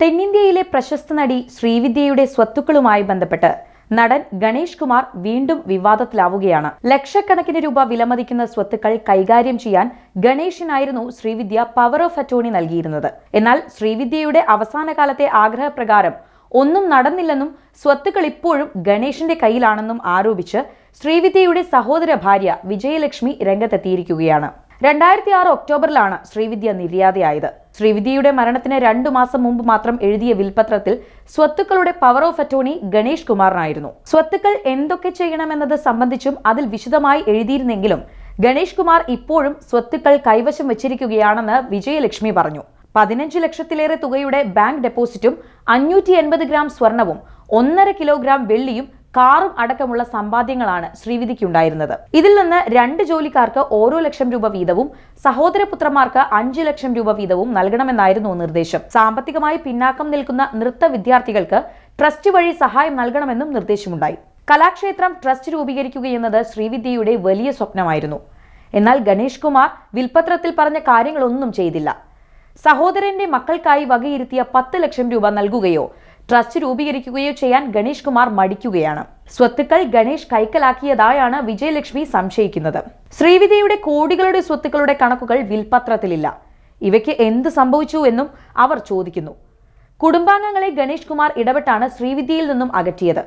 തെന്നിന്ത്യയിലെ പ്രശസ്ത നടി ശ്രീവിദ്യയുടെ സ്വത്തുക്കളുമായി ബന്ധപ്പെട്ട് നടൻ ഗണേഷ് കുമാർ വീണ്ടും വിവാദത്തിലാവുകയാണ്. ലക്ഷക്കണക്കിന് രൂപ വിലമതിക്കുന്ന സ്വത്തുക്കൾ കൈകാര്യം ചെയ്യാൻ ഗണേഷിനായിരുന്നു ശ്രീവിദ്യ പവർ ഓഫ് അറ്റോണി നൽകിയിരുന്നത്. എന്നാൽ ശ്രീവിദ്യയുടെ അവസാന കാലത്തെ ആഗ്രഹപ്രകാരം ഒന്നും നടന്നില്ലെന്നും സ്വത്തുക്കൾ ഇപ്പോഴും ഗണേഷിന്റെ കയ്യിലാണെന്നും ആരോപിച്ച് ശ്രീവിദ്യയുടെ സഹോദര ഭാര്യ വിജയലക്ഷ്മി രംഗത്തെത്തിയിരിക്കുകയാണ്. രണ്ടായിരത്തി ആറ് ഒക്ടോബറിലാണ് ശ്രീവിദ്യ നിര്യാതയായത്. ശ്രീവിദ്യയുടെ മരണത്തിന് രണ്ടു മാസം മുമ്പ് മാത്രം എഴുതിയ വിൽപത്രത്തിൽ സ്വത്തുക്കളുടെ പവർ ഓഫ് അറ്റോർണി ഗണേഷ് കുമാറിനായിരുന്നു. സ്വത്തുക്കൾ എന്തൊക്കെ ചെയ്യണമെന്നത് സംബന്ധിച്ചും അതിൽ വിശദമായി എഴുതിയിരുന്നെങ്കിലും ഗണേഷ് കുമാർ ഇപ്പോഴും സ്വത്തുക്കൾ കൈവശം വെച്ചിരിക്കുകയാണെന്ന് വിജയലക്ഷ്മി പറഞ്ഞു. പതിനഞ്ച് ലക്ഷത്തിലേറെ തുകയുടെ ബാങ്ക് ഡെപ്പോസിറ്റും അഞ്ഞൂറ്റി എൺപത് ഗ്രാം സ്വർണവും ഒന്നര കിലോഗ്രാം വെള്ളിയും കാറും അടക്കമുള്ള സമ്പാദ്യങ്ങളാണ് ശ്രീവിധിക്കുണ്ടായിരുന്നത്. ഇതിൽ നിന്ന് രണ്ട് ജോലിക്കാർക്ക് ഓരോ ലക്ഷം രൂപ വീതവും സഹോദരപുത്രമാർക്ക് അഞ്ചു ലക്ഷം രൂപ വീതവും നൽകണമെന്നായിരുന്നു നിർദ്ദേശം. സാമ്പത്തികമായി പിന്നാക്കം നിൽക്കുന്ന നൃത്ത വിദ്യാർത്ഥികൾക്ക് ട്രസ്റ്റ് വഴി സഹായം നൽകണമെന്നും നിർദ്ദേശമുണ്ടായി. കലാക്ഷേത്രം ട്രസ്റ്റ് രൂപീകരിക്കുകയെന്നത് ശ്രീവിദ്യയുടെ വലിയ സ്വപ്നമായിരുന്നു. എന്നാൽ ഗണേഷ് കുമാർ വിൽപത്രത്തിൽ പറഞ്ഞ കാര്യങ്ങളൊന്നും ചെയ്തില്ല. സഹോദരന്റെ മക്കൾക്കായി വകയിരുത്തിയ പത്ത് ലക്ഷം രൂപ നൽകുകയോ ട്രസ്റ്റ് രൂപീകരിക്കുകയോ ചെയ്യാൻ ഗണേഷ് കുമാർ മടിക്കുകയാണ്. സ്വത്തുക്കൾ ഗണേഷ് കൈക്കലാക്കിയതായാണ് വിജയലക്ഷ്മി സംശയിക്കുന്നത്. ശ്രീവിദ്യയുടെ കോടികളുടെ സ്വത്തുക്കളുടെ കണക്കുകൾ വിൽപത്രത്തിലില്ല. ഇവയ്ക്ക് എന്ത് സംഭവിച്ചു എന്നും അവർ ചോദിക്കുന്നു. കുടുംബാംഗങ്ങളെ ഗണേഷ് കുമാർ ഇടപെട്ടാണ് ശ്രീവിദ്യയിൽ നിന്നും അകറ്റിയത്.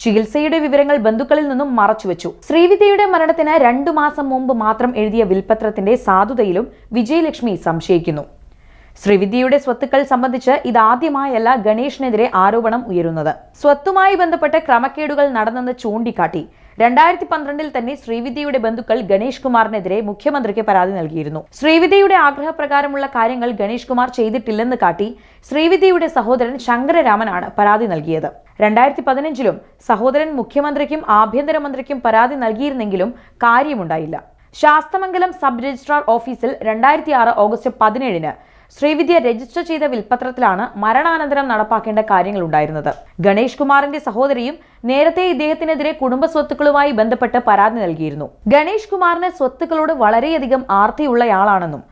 ചികിത്സയുടെ വിവരങ്ങൾ ബന്ധുക്കളിൽ നിന്നും മറച്ചുവെച്ചു. ശ്രീവിദ്യയുടെ മരണത്തിന് രണ്ടു മാസം മുമ്പ് മാത്രം എഴുതിയ വിൽപത്രത്തിന്റെ സാധുതയിലും വിജയലക്ഷ്മി സംശയിക്കുന്നു. ശ്രീവിദ്യയുടെ സ്വത്തുക്കൾ സംബന്ധിച്ച് ഇതാദ്യമായല്ല ഗണേഷിനെതിരെ ആരോപണം ഉയരുന്നത്. സ്വത്തുമായി ബന്ധപ്പെട്ട ക്രമക്കേടുകൾ നടന്നെന്ന് ചൂണ്ടിക്കാട്ടി. രണ്ടായിരത്തി പന്ത്രണ്ടിൽ തന്നെ ശ്രീവിദ്യയുടെ ബന്ധുക്കൾ ഗണേഷ് കുമാറിനെതിരെ മുഖ്യമന്ത്രിക്ക് പരാതി നൽകിയിരുന്നു. ശ്രീവിദ്യയുടെ ആഗ്രഹപ്രകാരമുള്ള കാര്യങ്ങൾ ഗണേഷ് കുമാർ ചെയ്തിട്ടില്ലെന്ന് കാട്ടി ശ്രീവിദ്യയുടെ സഹോദരൻ ശങ്കരരാമനാണ് പരാതി നൽകിയത്. രണ്ടായിരത്തി പതിനഞ്ചിലും സഹോദരൻ മുഖ്യമന്ത്രിക്കും ആഭ്യന്തരമന്ത്രിക്കും പരാതി നൽകിയിരുന്നെങ്കിലും കാര്യമുണ്ടായില്ല. ശാസ്തമംഗലം സബ് രജിസ്ട്രാർ ഓഫീസിൽ രണ്ടായിരത്തി ആറ് ഓഗസ്റ്റ് പതിനേഴിന് ശ്രീവിദ്യ രജിസ്റ്റർ ചെയ്ത വിൽപ്പത്രത്തിലാണ് മരണാനന്തരം നടപ്പാക്കേണ്ട കാര്യങ്ങൾ ഉണ്ടായിരുന്നത് ഗണേഷ് കുമാറിന്റെ സഹോദരിയും നേരത്തെ ഇദ്ദേഹത്തിനെതിരെ കുടുംബ സ്വത്തുക്കളുമായി ബന്ധപ്പെട്ട് പരാതി നൽകിയിരുന്നു. ഗണേഷ് കുമാറിന് സ്വത്തുക്കളോട് വളരെയധികം ആർത്തിയുള്ളയാളാണെന്നും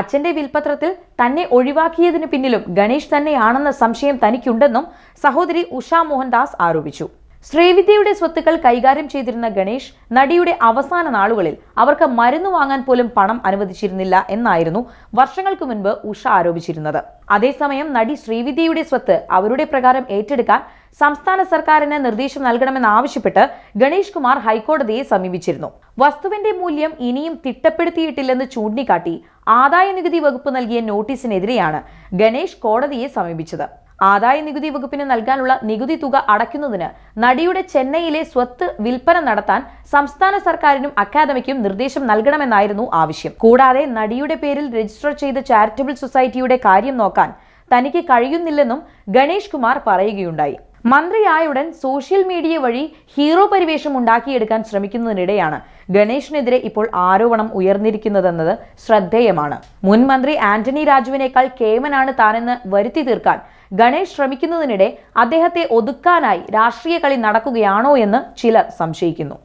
അച്ഛന്റെ വിൽപ്പത്രത്തിൽ തന്നെ ഒഴിവാക്കിയതിനു പിന്നിലും ഗണേഷ് തന്നെയാണെന്ന സംശയം തനിക്കുണ്ടെന്നും സഹോദരി ഉഷാ മോഹൻദാസ് ആരോപിച്ചു. ശ്രീവിദ്യയുടെ സ്വത്തുക്കൾ കൈകാര്യം ചെയ്തിരുന്ന ഗണേഷ് നടിയുടെ അവസാന നാളുകളിൽ അവർക്ക് മരുന്ന് വാങ്ങാൻ പോലും പണം അനുവദിച്ചിരുന്നില്ല എന്നായിരുന്നു വർഷങ്ങൾക്ക് മുൻപ് ഉഷ ആരോപിച്ചിരുന്നത്. അതേസമയം നടി ശ്രീവിദ്യയുടെ സ്വത്ത് അവരുടെ പ്രകാരം ഏറ്റെടുക്കാൻ സംസ്ഥാന സർക്കാരിന് നിർദ്ദേശം നൽകണമെന്നാവശ്യപ്പെട്ട് ഗണേഷ് കുമാർ ഹൈക്കോടതിയെ സമീപിച്ചിരുന്നു. വസ്തുവിന്റെ മൂല്യം ഇനിയും തിട്ടപ്പെടുത്തിയിട്ടില്ലെന്ന് ചൂണ്ടിക്കാട്ടി ആദായ നികുതി വകുപ്പ് നൽകിയ നോട്ടീസിനെതിരെയാണ് ഗണേഷ് കോടതിയെ സമീപിച്ചത്. ആദായ നികുതി വകുപ്പിന് നൽകാനുള്ള നികുതി തുക അടയ്ക്കുന്നതിന് നടിയുടെ ചെന്നൈയിലെ സ്വത്ത് വിൽപ്പന നടത്താൻ സംസ്ഥാന സർക്കാരിനും അക്കാദമിക്കും നിർദ്ദേശം നൽകണമെന്നായിരുന്നു ആവശ്യം. കൂടാതെ നടിയുടെ പേരിൽ രജിസ്റ്റർ ചെയ്ത ചാരിറ്റബിൾ സൊസൈറ്റിയുടെ കാര്യം നോക്കാൻ തനിക്ക് കഴിയുന്നില്ലെന്നും ഗണേഷ് കുമാർ പറയുകയുണ്ടായി. മന്ത്രിയായുടൻ സോഷ്യൽ മീഡിയ വഴി ഹീറോ പരിവേഷം ഉണ്ടാക്കിയെടുക്കാൻ ശ്രമിക്കുന്നതിനിടെയാണ് ഗണേഷിനെതിരെ ഇപ്പോൾ ആരോപണം ഉയർന്നിരിക്കുന്നതെന്നത് ശ്രദ്ധേയമാണ്. മുൻ മന്ത്രി ആന്റണി രാജുവിനേക്കാൾ കേമനാണ് താനെന്ന് വരുത്തി തീർക്കാൻ ഗണേഷ് ശ്രമിക്കുന്നതിനിടെ അദ്ദേഹത്തെ ഒതുക്കാനായി രാഷ്ട്രീയ കളി നടക്കുകയാണോ എന്ന് ചിലർ സംശയിക്കുന്നു.